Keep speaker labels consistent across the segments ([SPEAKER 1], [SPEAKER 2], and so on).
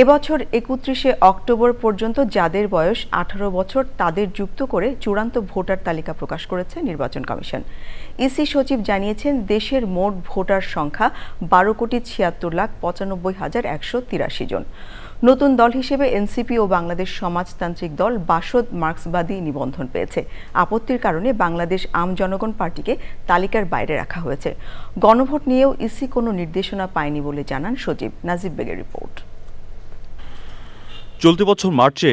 [SPEAKER 1] এবছর একত্রিশে অক্টোবর পর্যন্ত যাদের বয়স আঠারো বছর, তাদের যুক্ত করে চূড়ান্ত ভোটার তালিকা প্রকাশ করেছে নির্বাচন কমিশন। ইসি সচিব জানিয়েছেন, দেশের মোট ভোটার সংখ্যা বারো কোটি ছিয়াত্তর লাখ পঁচানব্বই হাজার একশো তিরাশি জন। নতুন দল হিসেবে এনসিপি ও বাংলাদেশ সমাজতান্ত্রিক দল বাসদ মার্ক্সবাদী নিবন্ধন পেয়েছে। আপত্তির কারণে বাংলাদেশ আম জনগণ পার্টিকে তালিকার বাইরে রাখা হয়েছে। গণভোট নিয়েও ইসি কোনো নির্দেশনা পায়নি বলে জানান সচিব। নাজিব বেগের রিপোর্ট।
[SPEAKER 2] চলতি বছর মার্চে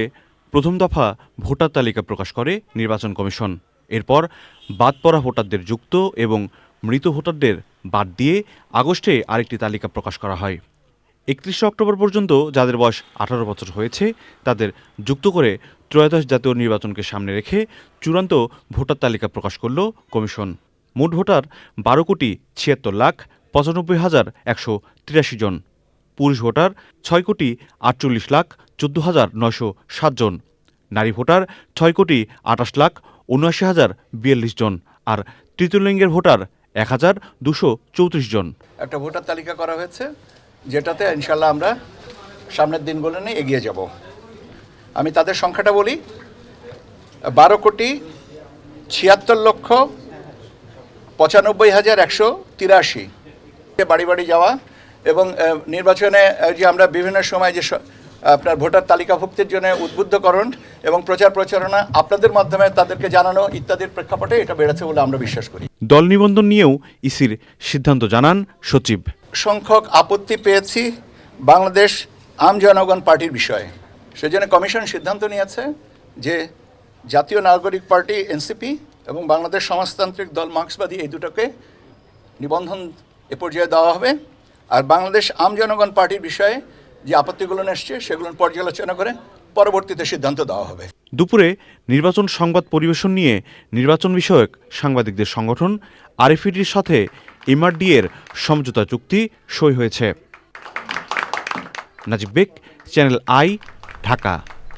[SPEAKER 2] প্রথম দফা ভোটার তালিকা প্রকাশ করে নির্বাচন কমিশন। এরপর বাদ পড়া ভোটারদের যুক্ত এবং মৃত ভোটারদের বাদ দিয়ে আগস্টে আরেকটি তালিকা প্রকাশ করা হয়। একত্রিশে অক্টোবর পর্যন্ত যাদের বয়স আঠারো বছর হয়েছে, তাদের যুক্ত করে ত্রয়োদশ জাতীয় নির্বাচনকে সামনে রেখে চূড়ান্ত ভোটার তালিকা প্রকাশ করল কমিশন। মোট ভোটার বারো কোটি ছিয়াত্তর লাখ পঁচানব্বই হাজার একশো তিরাশি জন। পুরুষ ভোটার ছয় কোটি আটচল্লিশ লাখ চোদ্দ হাজার নয়শো সাতজন নারী ভোটার ছয় কোটি আটাশ লাখ উনআশি হাজার বিয়াল্লিশ জন আর তৃতীয় লিঙ্গের ভোটার এক হাজার দুশো চৌত্রিশ জন।
[SPEAKER 3] একটা ভোটার তালিকা করা হয়েছে, যেটাতে ইনশাল্লাহ আমরা সামনের দিনগুলো নিয়ে এগিয়ে যাব। আমি তাদের সংখ্যাটা বলি, বারো কোটি ছিয়াত্তর লক্ষ পঁচানব্বই হাজার একশো তিরাশি। বাড়ি বাড়ি যাওয়া এবং নির্বাচনে যে আমরা বিভিন্ন সময় যে আপনার ভোটার তালিকাভুক্তির জন্য উদ্বুদ্ধকরণ এবং প্রচার প্রচারণা আপনাদের মাধ্যমে তাদেরকে জানানো ইত্যাদির প্রেক্ষাপটে এটা বেড়েছে বলে আমরা বিশ্বাস করি।
[SPEAKER 2] দল নিবন্ধন নিয়েও ইসির সিদ্ধান্ত জানান সচিব।
[SPEAKER 3] সংখ্যক আপত্তি পেয়েছি বাংলাদেশ আম জনগণ পার্টির বিষয়ে। সেজন্য কমিশন সিদ্ধান্ত নিয়েছে যে জাতীয় নাগরিক পার্টি এনসিপি এবং বাংলাদেশ সমাজতান্ত্রিক দল মার্ক্সবাদী এই দুটোকে নিবন্ধন এ পর্যায়ে দেওয়া হবে। আর বাংলাদেশ আম জনগণ পার্টির বিষয়ে যে আপত্তিগুলো এসছে, সেগুলো পর্যালোচনা করে পরবর্তীতে সিদ্ধান্ত দেওয়া হবে।
[SPEAKER 2] দুপুরে নির্বাচন সংবাদ পরিবেশন নিয়ে নির্বাচন বিষয়ক সাংবাদিকদের সংগঠন আরএফইডির সাথে এমআরডি এর সমঝোতা চুক্তি সই হয়েছে। Najib Beg channel I, Dhaka.